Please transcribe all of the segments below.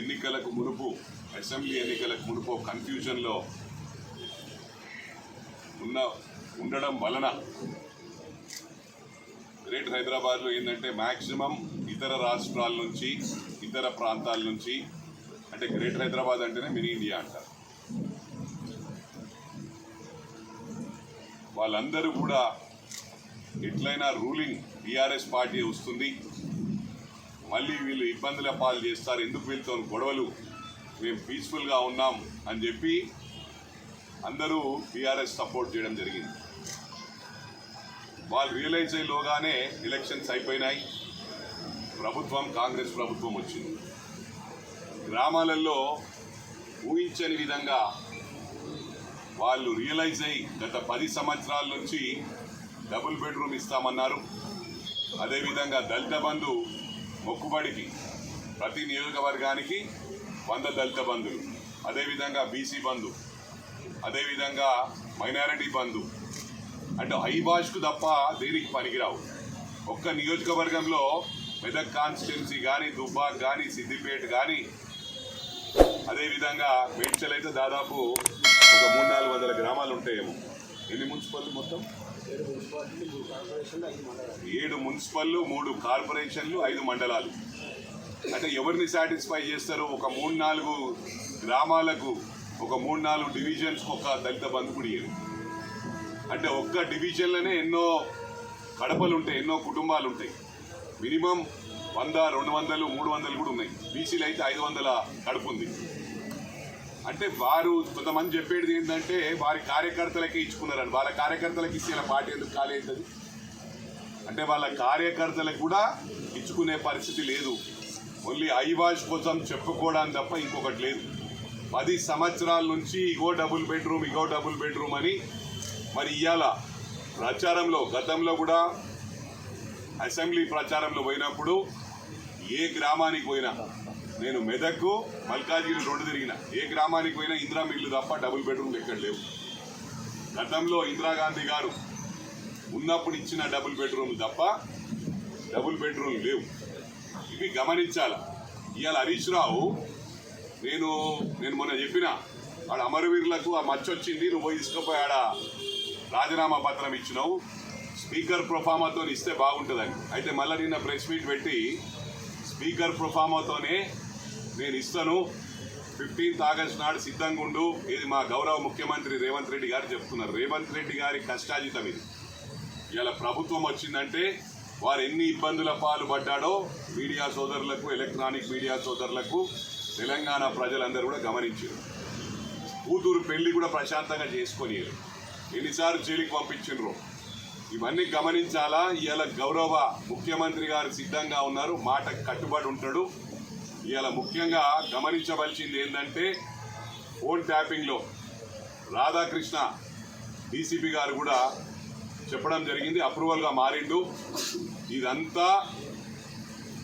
ఎన్నికలకు మునుపు అసెంబ్లీ ఎన్నికలకు మునుపు కన్ఫ్యూజన్లో ఉన్న ఉండడం వలన గ్రేట్ హైదరాబాద్లో ఏంటంటే మ్యాక్సిమం ఇతర రాష్ట్రాల నుంచి ఇతర ప్రాంతాల నుంచి అంటే గ్రేట్ హైదరాబాద్ అంటేనే మినీ ఇండియా అంటారు. వాళ్ళందరూ కూడా ఎట్లయినా రూలింగ్ టీఆర్ఎస్ పార్టీ వస్తుంది. మళ్ళీ వీళ్ళు ఇబ్బందుల పాలు చేస్తారు. ఎందుకు వీళ్ళతో గొడవలు? మేము పీస్ఫుల్గా ఉన్నాం అని చెప్పి అందరూ టీఆర్ఎస్ సపోర్ట్ చేయడం జరిగింది. వాళ్ళు రియలైజ్ అయ్యేలోగానే ఎలక్షన్స్ అయిపోయినాయి. ప్రభుత్వం కాంగ్రెస్ ప్రభుత్వం వచ్చింది. గ్రామాలలో ఊహించని విధంగా వాళ్ళు రియలైజ్ అయ్యి గత పది సంవత్సరాల నుంచి డబుల్ బెడ్రూమ్ ఇస్తామన్నారు. అదేవిధంగా దళిత బంధు మొక్కుబడికి ప్రతి నియోజకవర్గానికి వంద దళిత బంధులు అదేవిధంగా బీసీ బంధు అదేవిధంగా మైనారిటీ బంధు. అంటే హైబాష్కు తప్ప దేనికి పనికిరావు. ఒక్క నియోజకవర్గంలో మెదక్ కాన్స్టిట్యున్సీ కానీ దుబ్బాక్ కానీ సిద్దిపేట కానీ అదేవిధంగా మేడ్చల్ అయితే దాదాపు ఒక మూడు నాలుగు వందల గ్రామాలు ఉంటాయేమో. ఎన్ని మున్సిపల్ మొత్తం? ఏడు మున్సిపల్లు మూడు కార్పొరేషన్లు ఐదు మండలాలు. అంటే ఎవరిని సాటిస్ఫై చేస్తారో ఒక మూడు నాలుగు గ్రామాలకు ఒక మూడు నాలుగు డివిజన్స్కి ఒక దళిత బంధు కూడా అంటే ఒక్క డివిజన్లోనే ఎన్నో కడపలు ఉంటాయి ఎన్నో కుటుంబాలు ఉంటాయి మినిమం వంద రెండు వందలు మూడు వందలు కూడా ఉన్నాయి. బీసీలు అయితే ఐదు వందల కడుపు ఉంది అంటే వారు కొంతమంది చెప్పేది ఏంటంటే వారి కార్యకర్తలకే ఇచ్చుకున్నారని. వాళ్ళ కార్యకర్తలకు ఇచ్చిన పార్టీ ఎందుకు ఖాళీ అవుతుంది? అంటే వాళ్ళ కార్యకర్తలకు కూడా ఇచ్చుకునే పరిస్థితి లేదు. ఓన్లీ ఐవాష్ కోసం చెప్పుకోవడానికి తప్ప ఇంకొకటి లేదు. పది సంవత్సరాల నుంచి ఇగో డబుల్ బెడ్రూమ్ ఇగో డబుల్ బెడ్రూమ్ అని మరి ఇవాళ ప్రచారంలో గతంలో కూడా అసెంబ్లీ ప్రచారంలో పోయినప్పుడు ఏ గ్రామానికి పోయినా నేను మెదక్కు మల్కాజ్గిరి రోడ్డు తిరిగిన. ఏ గ్రామానికి పోయినా ఇందిరా మిల్లు తప్ప డబుల్ బెడ్రూమ్లు ఎక్కడ లేవు. గతంలో ఇందిరాగాంధీ గారు ఉన్నప్పుడు ఇచ్చిన డబుల్ బెడ్రూమ్ తప్ప డబుల్ బెడ్రూమ్ లేవు. ఇవి గమనించాల? ఇవాళ హరీష్ రావు నేను నేను మొన్న చెప్పిన ఆడ అమరవీరులకు ఆ మచ్చ వచ్చింది నువ్వు పోయి తీసుకుపోయి ఆడ రాజీనామా పత్రం ఇచ్చినావు. స్పీకర్ ప్రొఫామాతో ఇస్తే బాగుంటుందని. అయితే మళ్ళీ నిన్న ప్రెస్ మీట్ పెట్టి స్పీకర్ ప్రొఫామాతోనే నేను ఇస్తాను. ఫిఫ్టీన్త్ ఆగస్ట్ నాడు సిద్ధంగా ఉండు. ఇది మా గౌరవ ముఖ్యమంత్రి రేవంత్ రెడ్డి గారు చెప్తున్నారు. రేవంత్ రెడ్డి గారి కష్టాజితం ఇది. ఇలా ప్రభుత్వం వచ్చిందంటే వారు ఎన్ని ఇబ్బందుల పాలు పడ్డాడో మీడియా సోదరులకు ఎలక్ట్రానిక్ మీడియా సోదరులకు తెలంగాణ ప్రజలందరూ కూడా గమనించారు. కూతురు పెళ్ళి కూడా ప్రశాంతంగా చేసుకొని ఎన్నిసార్లు జైలుకి పంపించిండ్రు. ఇవన్నీ గమనించాలా? ఇవాళ గౌరవ ముఖ్యమంత్రి గారు సిద్ధంగా ఉన్నారు. మాట కట్టుబడి ఉంటాడు. ఇవాళ ముఖ్యంగా గమనించవలసింది ఏంటంటే ఫోన్ ట్యాపింగ్లో రాధాకృష్ణ డీసీపీ గారు కూడా చెప్పడం జరిగింది అప్రూవల్గా మారిండు. ఇదంతా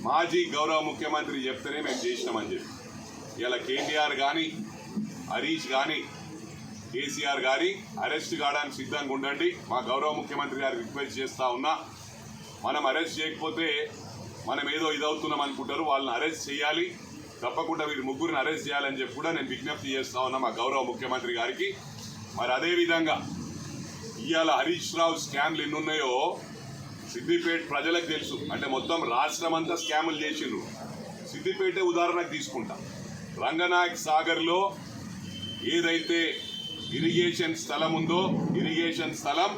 మాజీ గౌరవ ముఖ్యమంత్రి చెప్తేనే మేము చేసినామని చెప్పి. ఇలా కేటీఆర్ కానీ హరీష్ కానీ కేసీఆర్ గారి అరెస్ట్ కావడానికి సిద్ధంగా ఉండండి. మా గౌరవ ముఖ్యమంత్రి గారు రిక్వెస్ట్ చేస్తా ఉన్నా మనం అరెస్ట్ చేయకపోతే మనం ఏదో ఇదవుతున్నాం అనుకుంటారు వాళ్ళని అరెస్ట్ చేయాలి. తప్పకుండా వీరి ముగ్గురిని అరెస్ట్ చేయాలని చెప్పి కూడా నేను విజ్ఞప్తి చేస్తా ఉన్నా మా గౌరవ ముఖ్యమంత్రి గారికి. మరి అదే విధంగా ఇవాళ హరీష్ రావు స్కామ్లు ఎన్ని ఉన్నాయో సిద్దిపేట ప్రజలకు తెలుసు. అంటే మొత్తం రాష్ట్రం అంతా స్కాములు చేసిండ్రు. సిద్దిపేట ఉదాహరణకు తీసుకుంటా. రంగనాయక్ సాగర్లో ఏదైతే ఇరిగేషన్ స్థలం ఉందో ఇరిగేషన్ స్థలం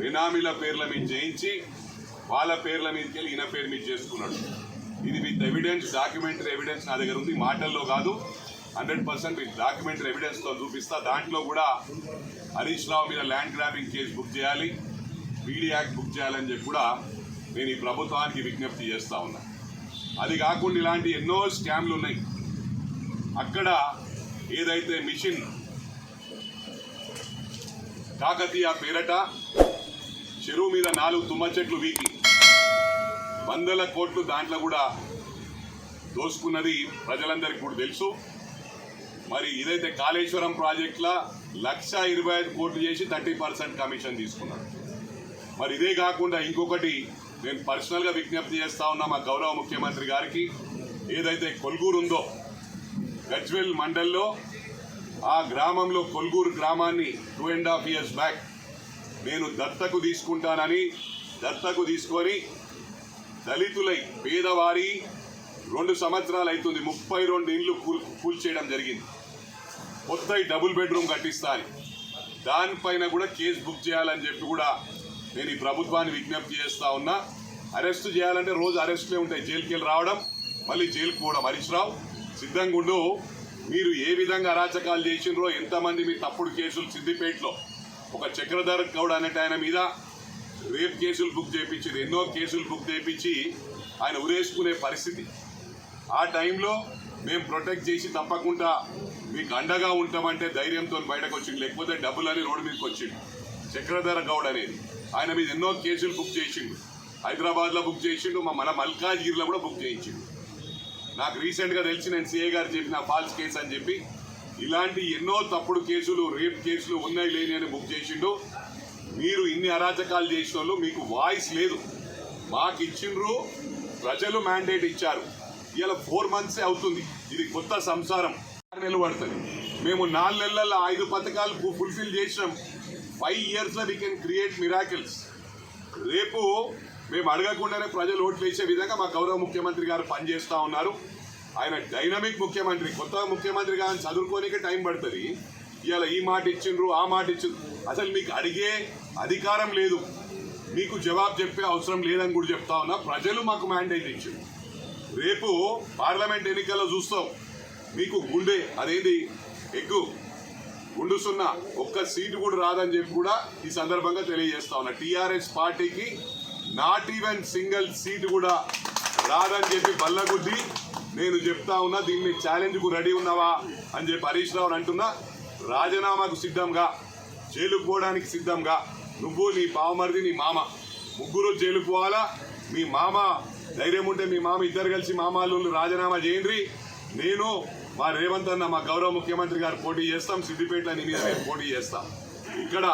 బినామీల పేర్ల మీద చేయించి వాళ్ళ పేర్ల మీదకి వెళ్ళి ఈయన పేరు మీద చేసుకున్నాడు. ఇది విత్ ఎవిడెన్స్ డాక్యుమెంటరీ ఎవిడెన్స్ నా దగ్గర ఉంది. మాటల్లో కాదు హండ్రెడ్ పర్సెంట్ విత్ డాక్యుమెంటరీ ఎవిడెన్స్తో చూపిస్తా. దాంట్లో కూడా హరీష్ రావు మీద ల్యాండ్ గ్రాబింగ్ కేసు బుక్ చేయాలి. పీడీ యాక్ట్ బుక్ చేయాలని చెప్పి కూడా నేను ఈ ప్రభుత్వానికి విజ్ఞప్తి చేస్తూ ఉన్నా. అది కాకుండా ఇలాంటి ఎన్నో స్కామ్లు ఉన్నాయి. అక్కడ ఏదైతే మిషన్ కాకతీయ పేరట చెరువు మీద నాలుగు తుమ్మ చెట్లు వీకి. వందల కోట్లు దాంట్లో కూడా దోసుకున్నది ప్రజలందరికీ కూడా తెలుసు. మరి ఇదైతే కాళేశ్వరం ప్రాజెక్టుల లక్ష ఇరవై ఐదు కోట్లు చేసి థర్టీ పర్సెంట్ కమిషన్ తీసుకున్నాడు మరి ఇదే కాకుండా ఇంకొకటి నేను పర్సనల్గా విజ్ఞప్తి చేస్తా ఉన్నా మా గౌరవ ముఖ్యమంత్రి గారికి. ఏదైతే కొల్గూరు ఉందో గజ్వెల్ మండల్లో ఆ గ్రామంలో కొల్గూరు గ్రామాన్ని two and half years back నేను దత్తకు తీసుకుంటానని దత్తకు తీసుకొని దళితులై పేదవారి రెండు సంవత్సరాలు అవుతుంది. ముప్పై రెండు ఇండ్లు కూల్ కూల్చేయడం జరిగింది. కొత్త డబుల్ బెడ్రూమ్ కట్టిస్తాను. దానిపైన కూడా కేసు బుక్ చేయాలని చెప్పి కూడా నేను ఈ ప్రభుత్వాన్ని విజ్ఞప్తి చేస్తూ ఉన్నా. అరెస్ట్ చేయాలంటే రోజు అరెస్ట్లే ఉంటాయి. జైలుకి వెళ్ళి రావడం మళ్ళీ జైలుకి పోవడం. హరీష్ రావు సిద్ధంగా ఉండు మీరు ఏ విధంగా అరాచకాలు చేసిండ్రో ఎంతమంది మీ తప్పుడు కేసులు సిద్దిపేటలో? ఒక చక్రధర్ గౌడ్ అనేట ఆయన మీద రేప్ కేసులు బుక్ చేయించింది ఎన్నో కేసులు బుక్ చేయించి ఆయన ఉరేసుకునే పరిస్థితి. ఆ టైంలో మేము ప్రొటెక్ట్ చేసి తప్పకుండా మీకు అండగా ఉంటామంటే ధైర్యంతో బయటకు వచ్చింది లేకపోతే డబ్బులని రోడ్డు మీదకి వచ్చిండు. చక్రధర గౌడ్ అనేది ఆయన మీద ఎన్నో కేసులు బుక్ చేసిండు. హైదరాబాద్లో బుక్ చేసిండు. మా మన మల్కాజ్గిరిలో కూడా బుక్ చేయించిండు. నాకు రీసెంట్గా తెలిసి నేను సిఏ గారు చెప్పిన ఫాల్స్ కేసు అని చెప్పి ఇలాంటి ఎన్నో తప్పుడు కేసులు రేప్ కేసులు ఉన్నాయి లేని అని బుక్ చేసిండు. మీరు ఇన్ని అరాచకాలు చేసిన వాళ్ళు మీకు వాయిస్ లేదు. మాకు ఇచ్చిండ్రు ప్రజలు మ్యాండేట్ ఇచ్చారు. ఇలా ఫోర్ మంత్సే అవుతుంది. ఇది కొత్త సంసారం. ఆరు నెలలు పడుతుంది. మేము నాలుగు నెలల ఐదు పథకాలు ఫుల్ఫిల్ చేసినాం. ఫైవ్ ఇయర్స్లో వీ కెన్ క్రియేట్ మిరాకిల్స్ రేపు మేము అడగకుండానే ప్రజలు ఓట్లు వేసే విధంగా మా గౌరవ ముఖ్యమంత్రి గారు పనిచేస్తూ ఉన్నారు. ఆయన డైనమిక్ ముఖ్యమంత్రి కొత్త ముఖ్యమంత్రి కానీ చదువుకోనికే టైం పడుతుంది. ఇవాళ ఈ మాట ఇచ్చిండ్రు ఆ మాట ఇచ్చిండ్రు. అసలు మీకు అడిగే అధికారం లేదు. మీకు జవాబు చెప్పే అవసరం లేదని కూడా చెప్తా ఉన్నా. ప్రజలు మాకు మ్యాండేట్ ఇచ్చారు రేపు పార్లమెంట్ ఎన్నికల్లో చూస్తాం. మీకు గుండె అదేది ఎగ్గు గుండు సున్నా ఒక్క సీటు కూడా రాదని చెప్పి కూడా ఈ సందర్భంగా తెలియజేస్తా ఉన్నా. టీఆర్ఎస్ పార్టీకి నాట్ ఈవెన్ సింగిల్ సీటు కూడా రాదని చెప్పి బల్లగుద్ది. నేను చెప్తా ఉన్నా దీన్ని ఛాలెంజ్కు రెడీ ఉన్నావా అని చెప్పి హరీష్ రావు అంటున్నా. రాజీనామాకు సిద్ధంగా జైలుకు పోవడానికి సిద్ధంగా. నువ్వు నీ బావమరిది నీ మామ. ముగ్గురు జైలుకు పోవాలా? మీ మామ ధైర్యం ఉంటే మీ మామ ఇద్దరు కలిసి మామాలు రాజీనామా చేయండి. నేను మా రేవంత్ అన్న మా గౌరవ ముఖ్యమంత్రి గారు పోటీ చేస్తాం. సిద్దిపేటలో నీ మీద నేను పోటీ చేస్తాం. ఇక్కడ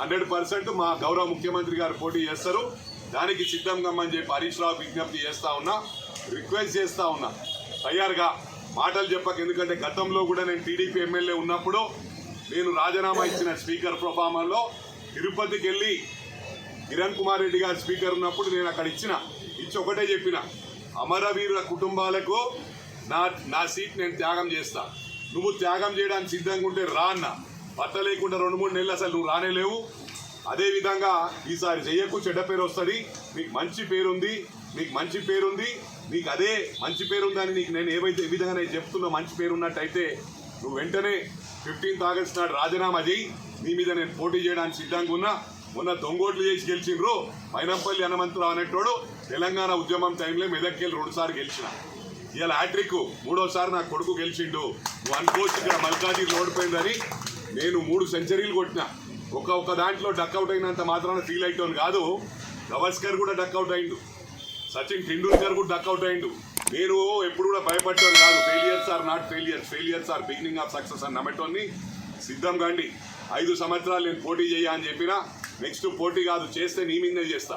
హండ్రెడ్ పర్సెంట్ మా గౌరవ ముఖ్యమంత్రి గారు పోటీ చేస్తారు. దానికి సిద్ధంగా అని చెప్పి హరీష్ రావు విజ్ఞప్తి చేస్తా ఉన్నా. రిక్వెస్ట్ చేస్తా ఉన్నా. తయారుగా మాటలు చెప్పక ఎందుకంటే గతంలో కూడా నేను టీడీపీ ఎమ్మెల్యే ఉన్నప్పుడు నేను రాజీనామా ఇచ్చిన స్పీకర్ ప్రొఫామాలో తిరుపతికి వెళ్ళి కిరణ్ కుమార్ రెడ్డి గారు స్పీకర్ ఉన్నప్పుడు నేను అక్కడ ఇచ్చిన ఇచ్చి ఒకటే చెప్పిన. అమరవీరుల కుటుంబాలకు నా నా సీట్ నేను త్యాగం చేస్తా. నువ్వు త్యాగం చేయడానికి సిద్ధంగా ఉంటే రా అన్న. బట్ట లేకుండా రెండు మూడు నెలలు అసలు నువ్వు రానే లేవు. అదే విధంగా ఈసారి చెయ్యకు చెడ్డ పేరు వస్తుంది. మీకు మంచి పేరుంది. మీకు మంచి పేరుంది. నీకు అదే మంచి పేరు ఉందని నీకు నేను ఏవైతే ఏ విధంగా నేను చెప్తున్నా మంచి పేరు ఉన్నట్టయితే నువ్వు వెంటనే ఫిఫ్టీన్త్ ఆగస్ట్ నాడు రాజీనామా చేయి. నీ మీద నేను పోటీ చేయడానికి సిద్ధంగా ఉన్నా. మొన్న దొంగోట్లు చేసి గెలిచిండ్రు. మైనంపల్లి హనుమంతరావు అనేటోడు తెలంగాణ ఉద్యమం టైంలో మెదక్కెళ్ళి రెండుసార్లు గెలిచిన. ఇవాళ హ్యాట్రిక్ మూడోసారి నా కొడుకు గెలిచిండు. నువ్వు అనుకోవచ్చు ఇక్కడ మల్కాజీ ఓడిపోయిందని నేను మూడు సెంచరీలు కొట్టిన. ఒక్క ఒక్క దాంట్లో డక్అవుట్ అయినంత మాత్రాన ఫీల్ అయిటోని కాదు. గవస్కర్ కూడా డక్అవుట్ అయిండు. సచిన్ టెండూల్కర్ కూడా డక్అవుట్ అయిండు. నేను ఎప్పుడు కూడా భయపడ్డాను కాదు. Failures are not failures failures are beginning of success అని నమ్మటోని సిద్ధం కాండి. ఐదు సంవత్సరాలు నేను పోటీ చేయ అని చెప్పినా నెక్స్ట్ పోటీ కాదు చేస్తే నీ మీదే చేస్తా.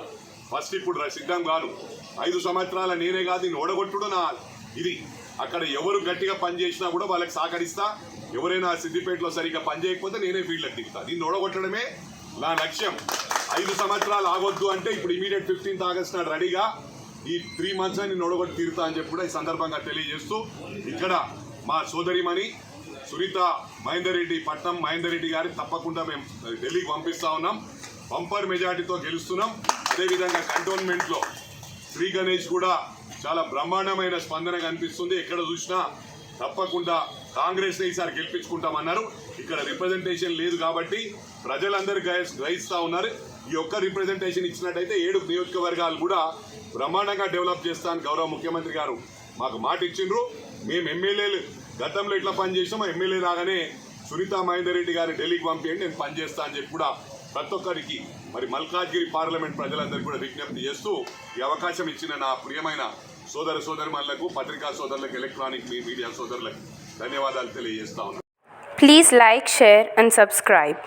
ఫస్ట్ ఇప్పుడు సిద్ధం కాదు ఐదు సంవత్సరాల నేనే కాదు నేను ఓడగొట్టుడు నా ఇది. అక్కడ ఎవరు గట్టిగా పనిచేసినా కూడా వాళ్ళకి సహకరిస్తా. ఎవరైనా సిద్దిపేటలో సరిగ్గా పనిచేయకపోతే నేనే ఫీల్డ్కి దిగుతా. దీన్ని ఓడగొట్టడమే నా లక్ష్యం. ఐదు సంవత్సరాలు ఆగొద్దు అంటే ఇప్పుడు ఇమీడియట్ ఫిఫ్టీన్త్ ఆగస్ట్ నాడు రెడీగా ఈ త్రీ మంత్స్ నేను నొడగొట్టి తీరుతా అని చెప్పి కూడా ఈ సందర్భంగా తెలియజేస్తూ ఇక్కడ మా సోదరిమణి సునీత మహేందర్ రెడ్డి పట్నం మహేందర్ రెడ్డి గారి తప్పకుండా మేము ఢిల్లీకి పంపిస్తా ఉన్నాం. బంపర్ మెజార్టీతో గెలుస్తున్నాం. అదేవిధంగా కంటోన్మెంట్లో శ్రీ గణేష్ కూడా చాలా బ్రహ్మాండమైన స్పందన కనిపిస్తుంది. ఎక్కడ చూసినా తప్పకుండా కాంగ్రెస్ ఈసారి గెలిపించుకుంటామన్నారు. ఇక్కడ రిప్రజెంటేషన్ లేదు కాబట్టి ప్రజలందరూ గ్రహిస్తూ గ్రహిస్తా ఉన్నారు. ఈ ఒక్క రిప్రజెంటేషన్ ఇచ్చినట్టయితే ఏడు నియోజకవర్గాలు కూడా బ్రహ్మాండంగా డెవలప్ చేస్తా అని గౌరవ ముఖ్యమంత్రి గారు. మాకు మాట ఇచ్చిండ్రు. మేము ఎమ్మెల్యేలు. గతంలో ఇట్లా పనిచేసామో ఎమ్మెల్యే రాగానే సునీత మహేందర్ రెడ్డి గారి ఢిల్లీకి పంపించండి నేను పనిచేస్తా అని చెప్పి కూడా ప్రతి ఒక్కరికి మరి మల్కాజ్గిరి పార్లమెంట్ ప్రజలందరికీ కూడా విజ్ఞప్తి చేస్తూ ఈ అవకాశం ఇచ్చిన నా ప్రియమైన సోదర సోదరిమణులకు పత్రికా సోదరులకు ఎలక్ట్రానిక్ మీడియా సోదరులకు ధన్యవాదాలు తెలియజేస్తా ఉన్నాను. Please like share and subscribe